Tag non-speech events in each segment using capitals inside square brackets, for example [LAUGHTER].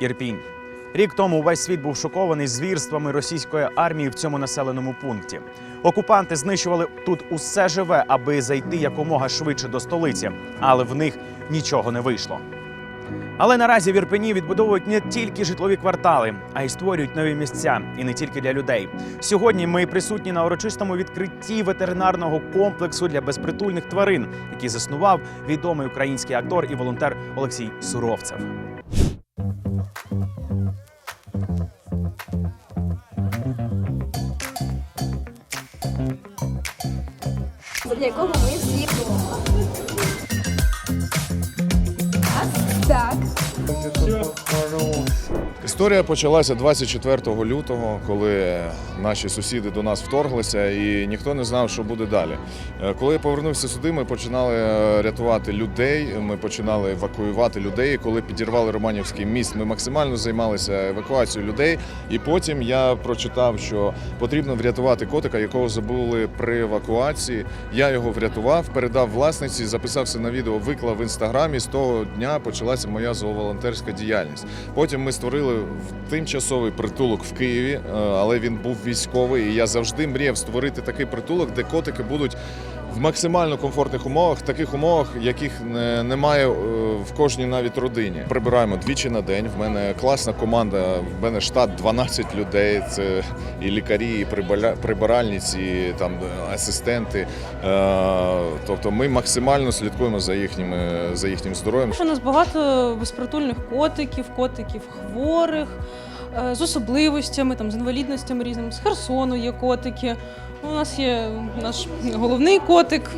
Ірпінь. Рік тому увесь світ був шокований звірствами російської армії в цьому населеному пункті. Окупанти знищували тут усе живе, аби зайти якомога швидше до столиці, але в них нічого не вийшло. Але наразі в Ірпені відбудовують не тільки житлові квартали, а й створюють нові місця, і не тільки для людей. Сьогодні ми присутні на урочистому відкритті ветеринарного комплексу для безпритульних тварин, який заснував відомий український актор і волонтер Олексій Суровцев. Для якого ми всі так. Історія почалася 24 лютого, коли наші сусіди до нас вторглися, і ніхто не знав, що буде далі. Е, Коли я повернувся сюди, ми починали е, рятувати людей. Ми починали евакуювати людей. Коли підірвали Романівський міст, ми максимально займалися евакуацією людей. І потім я прочитав, що потрібно врятувати котика, якого забули при евакуації. Я його врятував, передав власниці, записався на відео, виклав в інстаграмі. З того дня почалася моя зооволонтерська діяльність. Потім ми створили в- тимчасовий притулок в Києві, е, але він був військовий. І я завжди мріяв створити такий притулок, де котики будуть в максимально комфортних умовах, таких умовах, яких не- немає е, в кожній навіть родині. Прибираємо двічі на день. В мене класна команда. В мене штат 12 людей. Це і лікарі, і прибиральниці, і там е, асистенти. Е, Тобто ми максимально слідкуємо за їхніми за їхнім здоров'ям. У нас багато безпритульних котиків, котиків хворих, з особливостями, там, з інвалідностями різними. З Херсону є котики. У нас є наш головний котик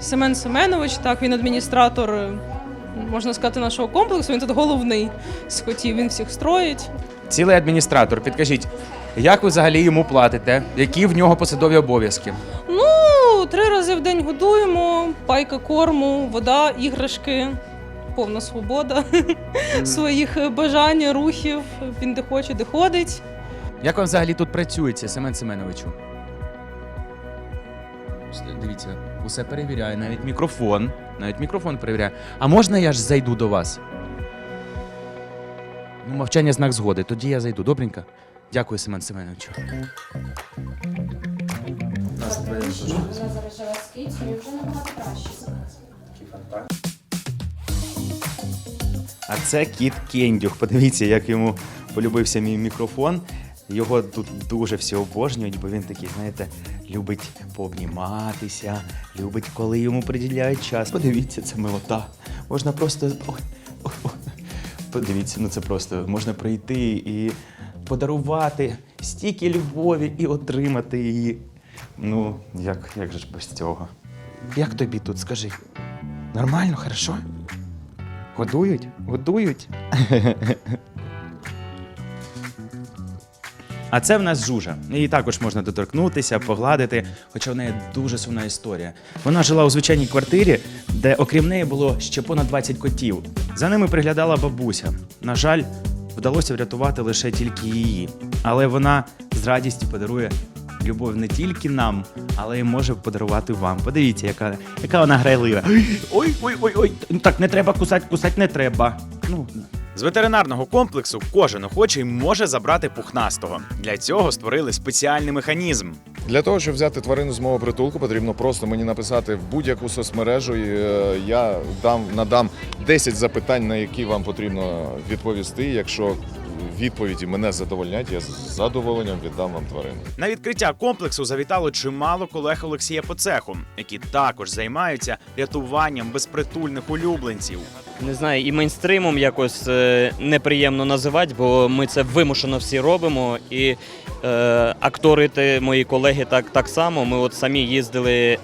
Семен Семенович. Так, він адміністратор, е, можна сказати, нашого комплексу. Він тут головний з котів. Він всіх строїть. Цілий адміністратор, підкажіть, як ви взагалі йому платите? Які в нього посадові обов'язки? Ну, три рази в день годуємо, пайка корму, вода, іграшки. Повна свобода [LAUGHS] своїх е, бажань, рухів. Він де хоче, де ходить. Як вам взагалі тут працюється, Семен Семеновичу? Дивіться, усе перевіряє, навіть мікрофон. Навіть мікрофон перевіряє. А можна я ж зайду до вас? Ну, мовчання знак згоди. Тоді я зайду. Добренько? Дякую, Семен Семеновичу. Вона зараз живе з кицею, вже набагато краще. А це кіт Кендюх. Подивіться, як йому полюбився мій мікрофон. Його тут дуже всі обожнюють, бо він такий, знаєте, любить пообніматися, любить, коли йому приділяють час. Подивіться, це милота. Можна просто. Подивіться, ну це просто можна прийти і подарувати стільки любові і отримати її. Ну, як, як же ж без цього? Як тобі тут, скажи? Нормально, хорошо? Годують? Годують. А це в нас жужа. Її також можна доторкнутися, погладити, хоча в неї дуже сумна історія. Вона жила у звичайній квартирі, де окрім неї було ще понад 20 котів. За ними приглядала бабуся. На жаль, вдалося врятувати лише тільки її. Але вона з радістю подарує любов не тільки нам, але й може подарувати вам. Подивіться, яка, яка вона грайлива. [GASPS] Ой, ой, ой, ой. Ну Так не треба кусати, кусати не треба. Ну. З ветеринарного комплексу кожен охочий може забрати пухнастого. Для цього створили спеціальний механізм. Для того, щоб взяти тварину з мого притулку, потрібно просто мені написати в будь-яку соцмережу. І, е, я дам надам 10 запитань, на які вам потрібно відповісти. Якщо відповіді мене задовольнять, я з задоволенням віддам вам тварину. На відкриття комплексу завітало чимало колег Олексія по цеху, які також займаються рятуванням безпритульних улюбленців. Не знаю, і мейнстримом якось е, неприємно називати, бо ми це вимушено всі робимо. І е, актори, те, мої колеги, так, так само. Ми от самі їздили.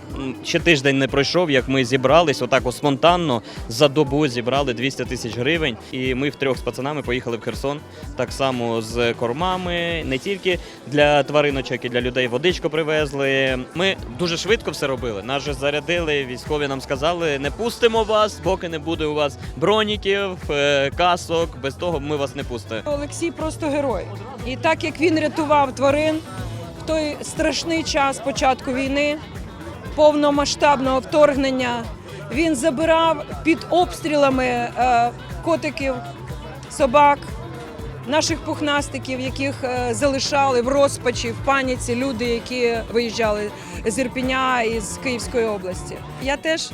Ще тиждень не пройшов, як ми зібрались, отак от спонтанно за добу зібрали 200 тисяч гривень. І ми втрьох з пацанами поїхали в Херсон. Так само з кормами, не тільки для твариночок, і для людей водичку привезли. Ми дуже швидко все робили. Нас же зарядили, військові нам сказали, не пустимо вас, поки не буде у вас броніків, е, касок. Без того ми вас не пустимо. Олексій просто герой. І так як він рятував тварин в той страшний час початку війни, повномасштабного вторгнення, він забирав під обстрілами е, котиків, собак, наших пухнастиків, яких е, залишали в розпачі, в паніці люди, які виїжджали з Ірпіня і з Київської області. Я теж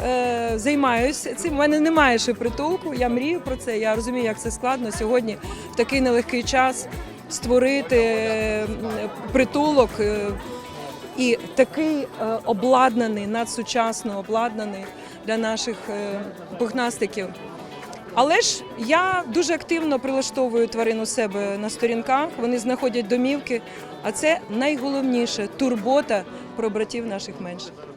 е, займаюся цим. У мене немає ще притулку. Я мрію про це. Я розумію, як це складно сьогодні в такий нелегкий час створити е, притулок. І такий е, обладнаний, надсучасно обладнаний для наших е, пухнастиків. Але ж я дуже активно прилаштовую тварин у себе на сторінках. Вони знаходять домівки. А це найголовніше турбота про братів наших менших.